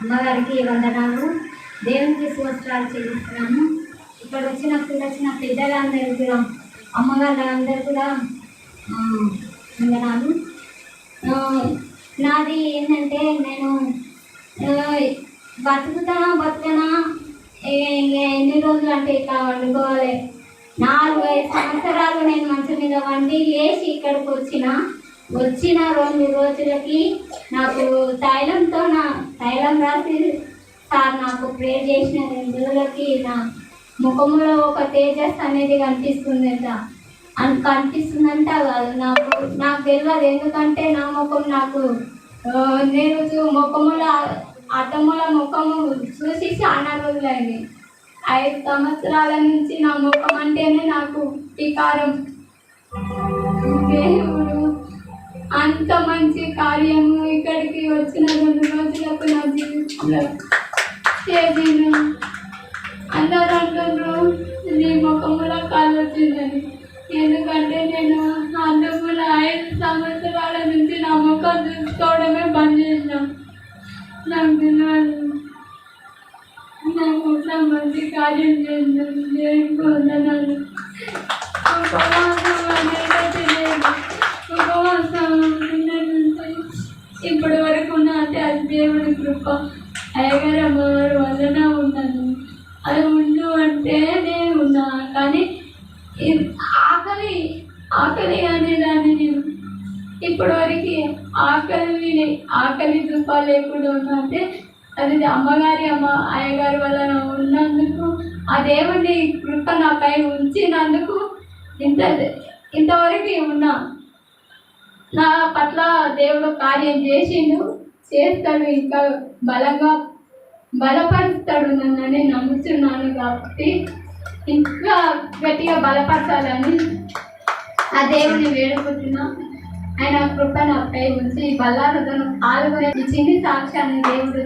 అమ్మగారికి వందనాలు. దేవునికి సూత్రాలు చెల్లిస్తున్నాము. ఇక్కడ వచ్చినప్పుడు వచ్చిన పెద్దలందరూ కూడా అమ్మగారు అందరూ కూడా వందనాలు. నాది ఏంటంటే నేను బతుకుతానా బతుకనా ఎన్ని రోజులు అంటే ఇట్లా వండుకోవాలి? నాలుగు ఐదు సంవత్సరాలు నేను మంచి మీద వండి లేచి ఇక్కడికి వచ్చిన వచ్చిన రెండు రోజులకి నాకు తైలంతో నా తైలం రాసి సార్ నాకు ప్రే చేసిన రెండు రోజులకి నా ముఖంలో ఒక తేజస్ అనేది కనిపిస్తుందంట. అని కనిపిస్తుందంట కాదు నాకు నాకు తెలియదు. ఎందుకంటే నా ముఖం నాకు నేను ముఖముల ముఖములో ముఖము చూసి చాలా రోజులైంది. ఐదు సంవత్సరాల నుంచి నా ముఖం అంటేనే నాకు వికారం. దేవుడు అంత మంచి కార్యము ఇక్కడికి వచ్చిన చేసిన అందరూ అంటున్నారు నీ ముఖంలో కాలు వచ్చిందని ఎందుకంటే నేను అందముల ఐదు సంవత్సరాల నుంచి నా ముఖం చూసుకోవడమే బంద్ చేసిన నాకు తెలియదు నాకు ఇట్లా మంచి కార్యం చేయండి దేవునికి వందనాలు ఉపవాసం అనేది లేదు ఉపవాసం ఉన్నది ఇప్పటి వరకు ఉన్నా అంటే అది దేవుడి కృప అయ్యగారు అమ్మగారు వలన ఉన్నాను. అది ఉండు అంటే నేను ఉన్నా కానీ ఆకలి ఆకలి అనేదాన్ని నేను ఇప్పటివరకు ఆకలి ఆకలి దుఃఖ లేకుండా ఉన్నా అంటే అది అమ్మగారి అమ్మ అయ్యగారి వలన ఉన్నందుకు ఆ దేవుని కృప నాపై ఉంచినందుకు ఇంత ఇంతవరకు ఉన్నా. నా పట్ల దేవుడు కార్యం చేసిండు. చేస్తాడు ఇంకా బలంగా బలపరుస్తాడు అని నమ్ముతున్నాను కాబట్టి ఇంకా గట్టిగా బలపరచాలని ఆ దేవుని వేడుకుంటున్నా. ఆయన కృప నాపై ఉంచి బల్లారుదను పాల్గొనే ఈ చిన్ని సాక్ష్యాన్ని దేవుడు